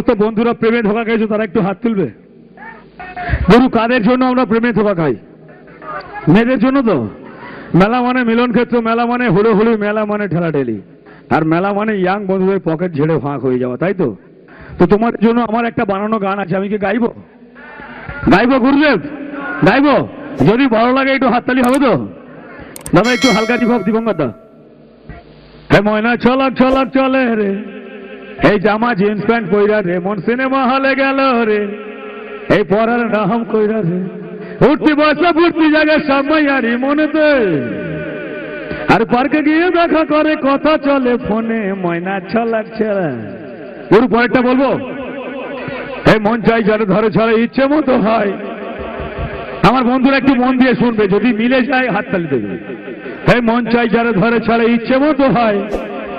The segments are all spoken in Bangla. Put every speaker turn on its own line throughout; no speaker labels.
সমস্ত বন্ধুরা প্রেমে ধোকা খেয়েছো তারা একটু হাত তুলবে। গুরু, কাদের জন্য আমরা প্রেমে ধোকা খাই? মেয়েদের জন্য তো। মেলা মানে মিলন ক্ষেত্র, মেলা মানে হুড়ো হুড়ি মেলা মানে ঠেলাঠেলি। আর মেলা মানে ইয়াং বন্ধুদের পকেট ঝেড়ে ফাঁক হয়ে যাওয়া, তাই তো? তো তোমার জন্য আমার একটা বানানো গান আছে, আমি কি গাইবো? গাইবো, গুরুদেব? গাইবো? যদি ভালো লাগে একটু হাততালি হবে তো? দাদা, একটু হালকা দিবঙ্গত দা হে ময়না চলক চলক চলে রে। এই জামা জিন্স প্যান্ট পইরা রে, মন সিনেমা হলে গেল রে। এই পরার নাম কইরা রে। উঠতি বসা, ফুর্তি জায়গায় সময় আরই মনেতে আর পার্কে গিয়ে দেখা করে, কথা চলে ফোনে, ময়না ছলাক ছেড়া ওর পরেরটা বলব? এই মন চাই যারা ধরে ছড়ে ইচ্ছে মতো হয়। আমার বন্ধুরা একটু মন দিয়ে শুনবে, যদি মিলে যায় হাততালি দেবে। এই মন চাই যারা ধরে ছড়ে ইচ্ছে মতো হয়।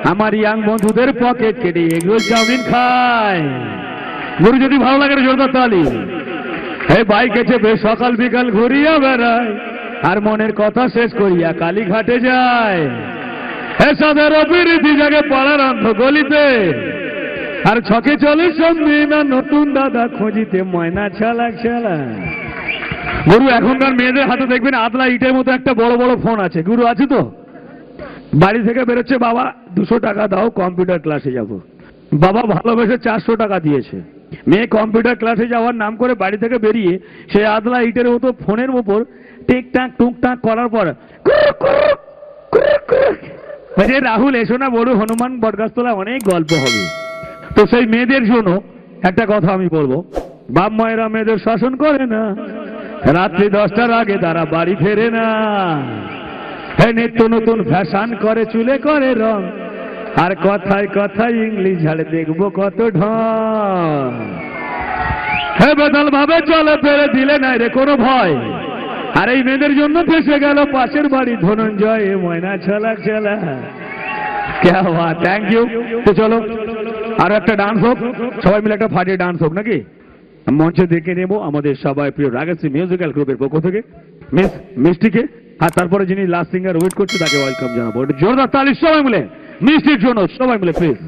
আমার ইয়াং বন্ধুদের পকেট কেটে এগুলো চাউমিন খায়। গুরু যদি ভালো লাগে জোরদার তালি। এই বাইকে চেপে সকাল বিকাল ঘুরিয়া বেড়ায়। আর মনের কথা শেষ করিয়া কালীঘাটে যায়। এ সাদের অবিরীতি জাগে পাড়ার অন্ধ গলিতে। আর ছকে চলে সন্ধি না, নতুন দাদা খুঁজিতে ময়না ছালা ছালা। গুরু, এখনকার মেয়েদের হাতে দেখবেন আদলা ইটের মতো একটা বড় বড় ফোন আছে। গুরু, আছে তো? বাড়ি থেকে বেরোচ্ছে, বাবা, দুশো টাকা দাও কম্পিউটার ক্লাসে যাব। বাবা ভালোবেসে চারশো টাকা দিয়েছে। মেয়ে কম্পিউটার ক্লাসে যাওয়ার নাম করে বাড়ি থেকে বেরিয়ে সে আদলা ইটের মতো ফোনের উপর টিকটাক টুকটাক করার পর রাহুল, এসো না বড়, হনুমান বটগাছতলা অনেক গল্প হবে। তো সেই মেয়েদের জন্য একটা কথা আমি বলব। বাপ মায়েরা মেয়েদের শাসন করে না। রাত্রি দশটার আগে তারা বাড়ি ফেরে না। নিত্য নতুন ফ্যাশন করে, চুলে করে রং। আর কথায় কথায় ইংলিশ ঝাড়ে দেখব কত ঢং। হে বেদল, ভাবে চলে ফেরে দিলে নাই রে কোনো ভয়। আর এই মেয়েদের জন্য ফেসে গেল পাশের বাড়ি ধনঞ্জয় ময়না ছলাক ছলা। কেয়া থ্যাংক ইউ তো চলো, আর একটা ডান্স হোক। সবাই মিলে একটা ফাটিয়ে ডান্স হোক নাকি? মঞ্চে দেখে নেব আমাদের সবাই প্রিয় রাগেসি মিউজিক্যাল গ্রুপের পক্ষ থেকে। মিস মিষ্টিকে আর তারপরে যিনি লাস্ট সিঙ্গার ওয়েট করছে, তাকে ওয়েলকাম জানাব। জোরদার তালি, সবাই মিলে। মিষ্টির জন্য সবাই মিলে প্লিজ